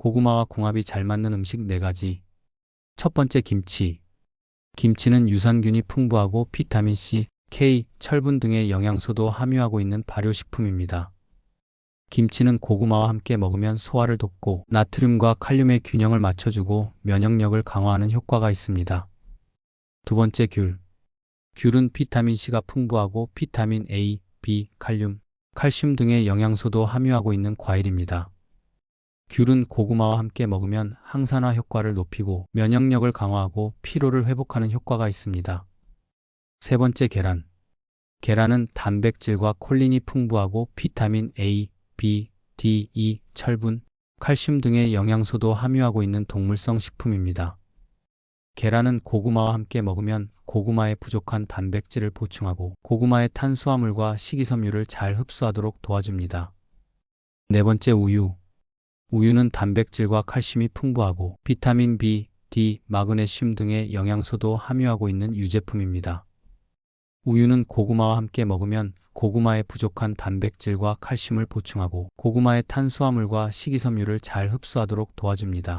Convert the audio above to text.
고구마와 궁합이 잘 맞는 음식 4가지. 첫 번째 김치. 김치는 유산균이 풍부하고 비타민 C, K, 철분 등의 영양소도 함유하고 있는 발효식품입니다. 김치는 고구마와 함께 먹으면 소화를 돕고 나트륨과 칼륨의 균형을 맞춰주고 면역력을 강화하는 효과가 있습니다. 두 번째 귤. 귤은 비타민 C가 풍부하고 비타민 A, B, 칼륨, 칼슘 등의 영양소도 함유하고 있는 과일입니다. 귤은 고구마와 함께 먹으면 항산화 효과를 높이고 면역력을 강화하고 피로를 회복하는 효과가 있습니다. 세 번째 계란. 계란은 단백질과 콜린이 풍부하고 비타민 A, B, D, E, 철분, 칼슘 등의 영양소도 함유하고 있는 동물성 식품입니다. 계란은 고구마와 함께 먹으면 고구마의 부족한 단백질을 보충하고 고구마의 탄수화물과 식이섬유를 잘 흡수하도록 도와줍니다. 네 번째 우유. 우유는 단백질과 칼슘이 풍부하고 비타민 B, D, 마그네슘 등의 영양소도 함유하고 있는 유제품입니다. 우유는 고구마와 함께 먹으면 고구마의 부족한 단백질과 칼슘을 보충하고 고구마의 탄수화물과 식이섬유를 잘 흡수하도록 도와줍니다.